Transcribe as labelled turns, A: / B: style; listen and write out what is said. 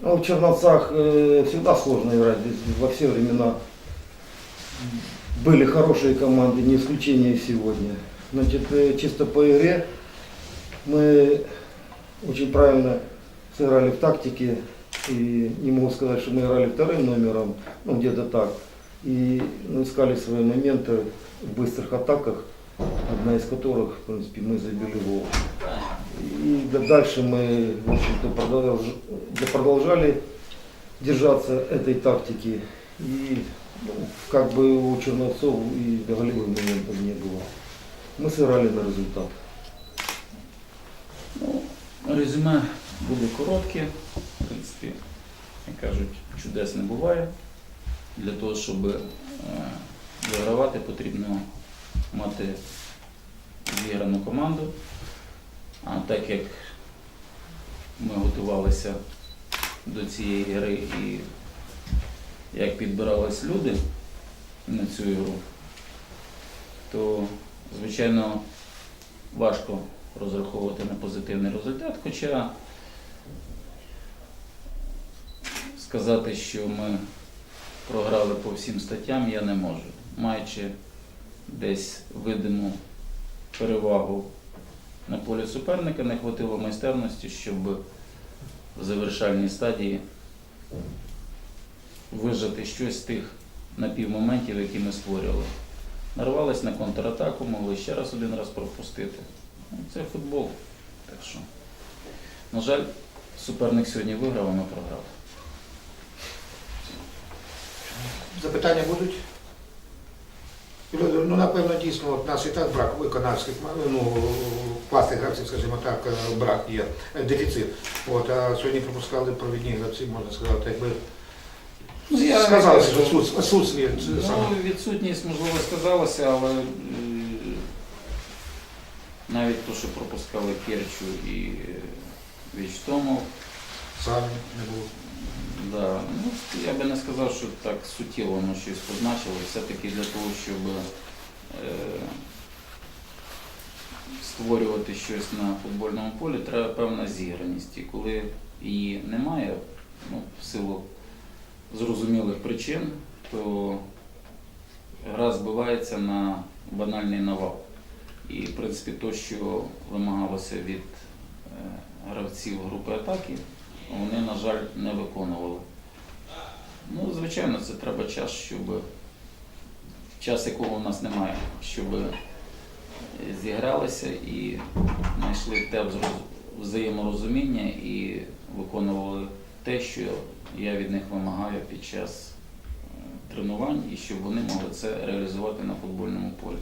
A: Ну, в Черновцах э, всегда сложно играть. Здесь во все времена были хорошие команды, не исключение сегодня. Значит, э, чисто по игре мы очень правильно сыграли в тактике. И не могу сказать, что мы играли вторым номером, ну где-то так. И ну, искали свои моменты в быстрых атаках, одна из которых, в принципе, мы забили гол. И да- дальше мы, в общем-то, продолж- да продолжали держаться этой тактики. И ну, как бы у Черновцов и до голевых моментов не было. Мы сыграли на результат.
B: Ну, резюме буде коротке. В принципі, як кажуть, чудес не буває. Для того, щоб е, вигравати, потрібно мати зіграну команду. А так як ми готувалися до цієї гри і як підбирались люди на цю ігру, то, звичайно, важко розраховувати на позитивний результат. Хоча сказати, що ми програли по всім статтям, я не можу. Маючи десь видиму перевагу на полі суперника, не хватило майстерності, щоб в завершальній стадії вижати щось з тих напівмоментів, які ми створювали. Нарвались на контратаку, могли ще раз один раз пропустити. Ну, Це футбол. Так що, на жаль, суперник сьогодні виграв, а ми програли.
C: Запитання будуть? Ну, напевно, дійсно, от нас і так брак виконавських, ну, класних гравців, скажімо так, е, брак є, е, дефіцит. От, а сьогодні пропускали провідні гравці, можна сказати, якби
B: Ну, я
C: сказалося, що отсутствие це.
B: Ну, відсутність, можливо, сказалася, але е, навіть то, що пропускали Керчу і Вічтомов,
C: самі не було.
B: да, ну, я би не сказав, що так суттєво воно щось позначило. Все-таки для того, щоб е, створювати щось на футбольному полі, треба певна зіграність. І коли її немає, ну, в силу зрозумілих причин, то гра збивається на банальний навал. І, в принципі, то, що вимагалося від е, гравців групи атаки, вони, на жаль, не виконували. Ну, звичайно, це треба час, щоб час, якого у нас немає, щоб зігралися і знайшли те взаєморозуміння і виконували те, що я від них вимагаю під час е, тренувань, і щоб вони могли це реалізувати на футбольному полі.